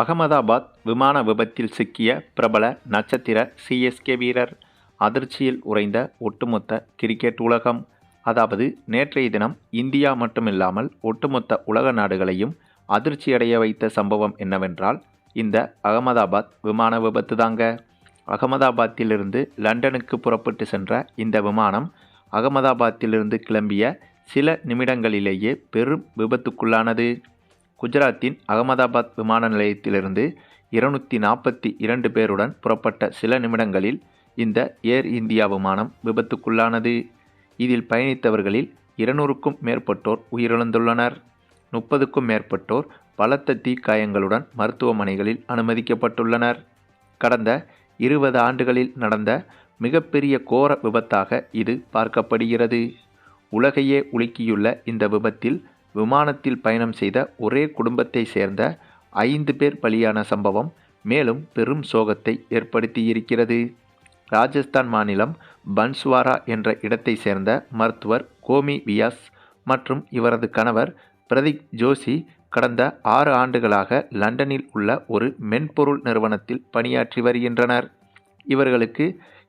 அகமதாபாத் விமான விபத்தில் சிக்கிய பிரபல நட்சத்திர சிஎஸ்கே வீரர். அதிர்ச்சியில் உறைந்த ஒட்டுமொத்த கிரிக்கெட் உலகம். அதாவது நேற்றைய தினம் இந்தியா மட்டுமில்லாமல் ஒட்டுமொத்த உலக நாடுகளையும் அதிர்ச்சியடைய வைத்த சம்பவம் என்னவென்றால் இந்த அகமதாபாத் விமான விபத்து தாங்க. அகமதாபாத்திலிருந்து லண்டனுக்கு புறப்பட்டு சென்ற இந்த விமானம் அகமதாபாத்திலிருந்து கிளம்பிய சில நிமிடங்களிலேயே பெரும் விபத்துக்குள்ளானது. குஜராத்தின் அகமதாபாத் விமான நிலையத்திலிருந்து இருநூற்றி நாற்பத்தி இரண்டு பேருடன் புறப்பட்ட சில நிமிடங்களில் இந்த ஏர் இந்தியா விமானம் விபத்துக்குள்ளானது. இதில் பயணித்தவர்களில் இருநூறுக்கும் மேற்பட்டோர் உயிரிழந்துள்ளனர். முப்பதுக்கும் மேற்பட்டோர் பலத்த தீக்காயங்களுடன் மருத்துவமனைகளில் அனுமதிக்கப்பட்டுள்ளனர். கடந்த இருபது ஆண்டுகளில் நடந்த மிகப்பெரிய கோர விபத்தாக இது பார்க்கப்படுகிறது. உலகையே உலுக்கியுள்ள இந்த விபத்தில் விமானத்தில் பயணம் செய்த ஒரே குடும்பத்தை சேர்ந்த ஐந்து பேர் பலியான சம்பவம் மேலும் பெரும் சோகத்தை ஏற்படுத்தியிருக்கிறது. ராஜஸ்தான் மாநிலம் பன்ஸ்வாரா என்ற இடத்தை சேர்ந்த மருத்துவர் கோமி வியாஸ் மற்றும் இவரது கணவர் பிரதீப் ஜோஷி கடந்த ஆறு ஆண்டுகளாக லண்டனில் உள்ள ஒரு மென்பொருள் நிறுவனத்தில் பணியாற்றி வருகின்றனர். இவர்களுக்கு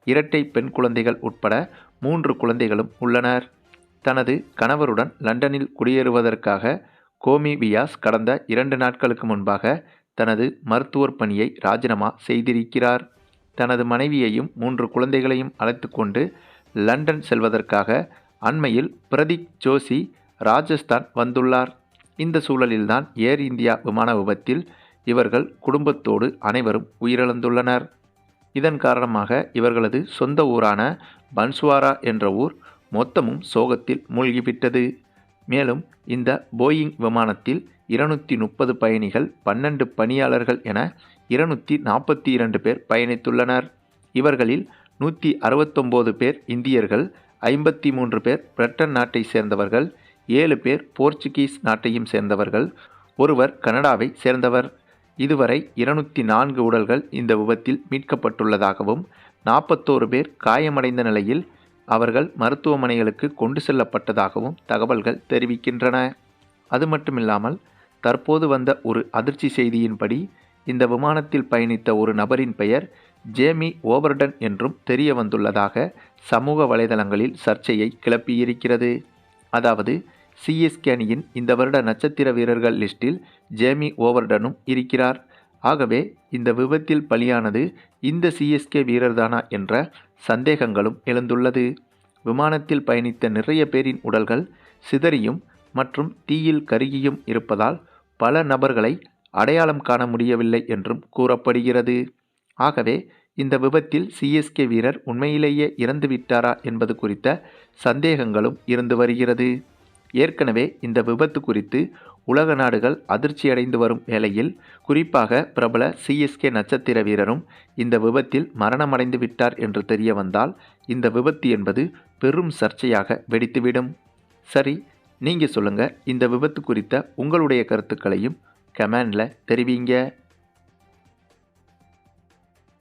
இரட்டை பெண் குழந்தைகள் உட்பட மூன்று குழந்தைகளும் உள்ளனர். தனது கணவருடன் லண்டனில் குடியேறுவதற்காக கோமி வியாஸ் கடந்த இரண்டு நாட்களுக்கு முன்பாக தனது மருத்துவர் பணியை ராஜினாமா செய்திருக்கிறார். தனது மனைவியையும் மூன்று குழந்தைகளையும் அழைத்து கொண்டு லண்டன் செல்வதற்காக அண்மையில் பிரதீப் ஜோஷி ராஜஸ்தான் வந்துள்ளார். இந்த சூழலில்தான் ஏர் இந்தியா விமான விபத்தில் இவர்கள் குடும்பத்தோடு அனைவரும் உயிரிழந்துள்ளனர். இதன் காரணமாக இவர்களது சொந்த ஊரான பன்ஸ்வாரா என்ற ஊர் மொத்தமும் சோகத்தில் மூழ்கிவிட்டது. மேலும் இந்த போயிங் விமானத்தில் இருநூற்றி முப்பது பயணிகள் பன்னெண்டு பணியாளர்கள் என இருநூற்றி நாற்பத்தி இரண்டு பேர் பயணித்துள்ளனர். இவர்களில் நூற்றி அறுபத்தொம்போது பேர் இந்தியர்கள் ஐம்பத்தி மூன்று பேர் பிரிட்டன் நாட்டை சேர்ந்தவர்கள் ஏழு பேர் போர்ச்சுகீஸ் நாட்டையும் சேர்ந்தவர்கள் ஒருவர் கனடாவை சேர்ந்தவர். இதுவரை இருநூற்றி நான்கு உடல்கள் இந்த விபத்தில் மீட்கப்பட்டுள்ளதாகவும் நாற்பத்தோரு பேர் காயமடைந்த நிலையில் அவர்கள் மருத்துவமனைகளுக்கு கொண்டு செல்லப்பட்டதாகவும் தகவல்கள் தெரிவிக்கின்றன. அது மட்டுமில்லாமல் தற்போது வந்த ஒரு அதிர்ச்சி செய்தியின்படி இந்த விமானத்தில் பயணித்த ஒரு நபரின் பெயர் ஜேமி ஓவர்டன் என்றும் தெரிய வந்துள்ளதாக சமூக வலைதளங்களில் சர்ச்சையை கிளப்பியிருக்கிறது. அதாவது சிஎஸ்கே அணியின் இந்த வருட நட்சத்திர வீரர்கள் லிஸ்டில் ஜேமி ஓவர்டனும் இருக்கிறார். ஆகவே இந்த விபத்தில் பலியானது இந்த சிஎஸ்கே வீரர்தானா என்ற சந்தேகங்களும் எழுந்துள்ளது. விமானத்தில் பயணித்த நிறைய பேரின் உடல்கள் சிதறியும் மற்றும் தீயில் கருகியும் இருப்பதால் பல நபர்களை அடையாளம் காண முடியவில்லை என்றும் கூறப்படுகிறது. ஆகவே இந்த விபத்தில் சிஎஸ்கே வீரர் உண்மையிலேயே இறந்துவிட்டாரா என்பது குறித்த சந்தேகங்களும் இருந்து வருகிறது. ஏற்கனவே இந்த விபத்து குறித்து உலக நாடுகள் அதிர்ச்சியடைந்து வரும் வேளையில் குறிப்பாக பிரபல சிஎஸ்கே நட்சத்திர வீரரும் இந்த விபத்தில் மரணமடைந்து விட்டார் என்று தெரிய வந்தால் இந்த விபத்து என்பது பெரும் சர்ச்சையாக வெடித்துவிடும். சரி நீங்கள் சொல்லுங்கள் இந்த விபத்து குறித்த உங்களுடைய கருத்துக்களையும் கமெண்டில் தெரிவிங்க.